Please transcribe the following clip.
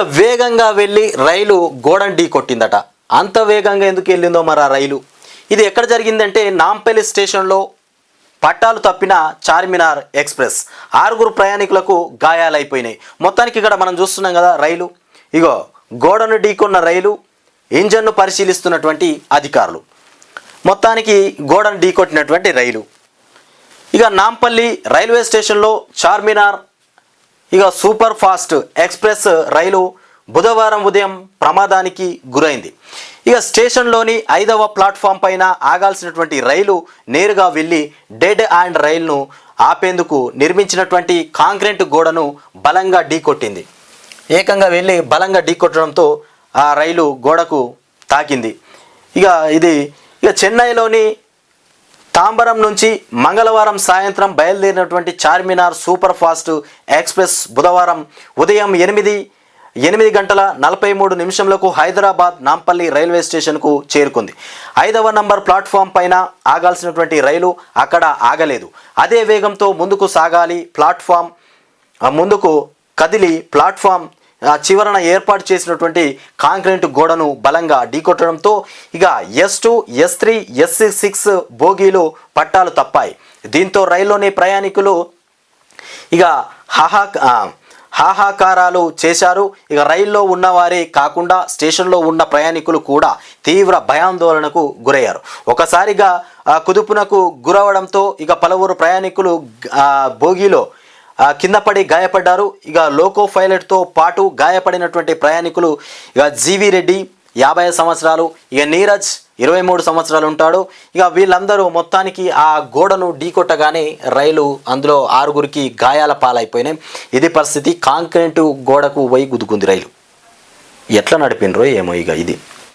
ఇక వేగంగా వెళ్ళి రైలు గోడను ఢీ కొట్టిందట. అంత వేగంగా ఎందుకు వెళ్ళిందో మరి ఆ రైలు? ఇది ఎక్కడ జరిగిందంటే నాంపల్లి స్టేషన్లో పట్టాలు తప్పిన చార్మినార్ ఎక్స్ప్రెస్. ఆరుగురు ప్రయాణికులకు గాయాలైపోయినాయి. మొత్తానికి ఇక్కడ మనం చూస్తున్నాం కదా రైలు. ఇగో గోడను ఢీకొన్న రైలు ఇంజన్ను పరిశీలిస్తున్నటువంటి అధికారులు. మొత్తానికి గోడను ఢీకొట్టినటువంటి రైలు. ఇక నాంపల్లి రైల్వే స్టేషన్లో చార్మినార్ ఇక సూపర్ ఫాస్ట్ ఎక్స్ప్రెస్ రైలు బుధవారం ఉదయం ప్రమాదానికి గురైంది. ఇక స్టేషన్లోని ఐదవ ప్లాట్ఫామ్ పైన ఆగాల్సినటువంటి రైలు నేరుగా వెళ్ళి డెడ్ అండ్ రైలును ఆపేందుకు నిర్మించినటువంటి కాంక్రీట్ గోడను బలంగా ఢీకొట్టింది. ఏకంగా వెళ్ళి బలంగా ఢీకొట్టడంతో ఆ రైలు గోడకు తాకింది. ఇక ఇది ఇక చెన్నైలోని తాంబరం నుంచి మంగళవారం సాయంత్రం బయలుదేరినటువంటి చార్మినార్ సూపర్ ఫాస్ట్ ఎక్స్ప్రెస్ బుధవారం ఉదయం ఎనిమిది ఎనిమిది గంటల నలభై మూడు నిమిషంలకు హైదరాబాద్ నాంపల్లి రైల్వే స్టేషన్కు చేరుకుంది. ఐదవ నంబర్ ప్లాట్ఫామ్ పైన ఆగాల్సినటువంటి రైలు అక్కడ ఆగలేదు. అదే వేగంతో ముందుకు సాగాలి ప్లాట్ఫామ్ ముందుకు కదిలి ప్లాట్ఫామ్ చివరన ఏర్పాటు చేసినటువంటి కాంక్రీట్ గోడను బలంగా ఢీకొట్టడంతో ఇక S two S three S six బోగీలు పట్టాలు తప్పాయి. దీంతో రైల్లోని ప్రయాణికులు ఇక హాహా హాహాకారాలు చేశారు. ఇక రైల్లో ఉన్నవారే కాకుండా స్టేషన్లో ఉన్న ప్రయాణికులు కూడా తీవ్ర భయాందోళనకు గురయ్యారు. ఒకసారిగా కుదుపునకు గురవడంతో ఇక పలువురు ప్రయాణికులు బోగీలో కింద పడి గాయపడ్డారు. ఇక లోకో పైలట్తో పాటు గాయపడినటువంటి ప్రయాణికులు ఇక జీవి రెడ్డి యాభై సంవత్సరాలు ఇక నీరజ్ ఇరవై మూడు సంవత్సరాలు ఉంటాడు. ఇక వీళ్ళందరూ మొత్తానికి ఆ గోడను ఢీకొట్టగానే రైలు అందులో ఆరుగురికి గాయాల పాలైపోయినాయి. ఇది పరిస్థితి. కాంక్రీటు గోడకు పోయి గుద్దుకుంది రైలు. ఎట్లా నడిపినరో ఏమో ఇక ఇది.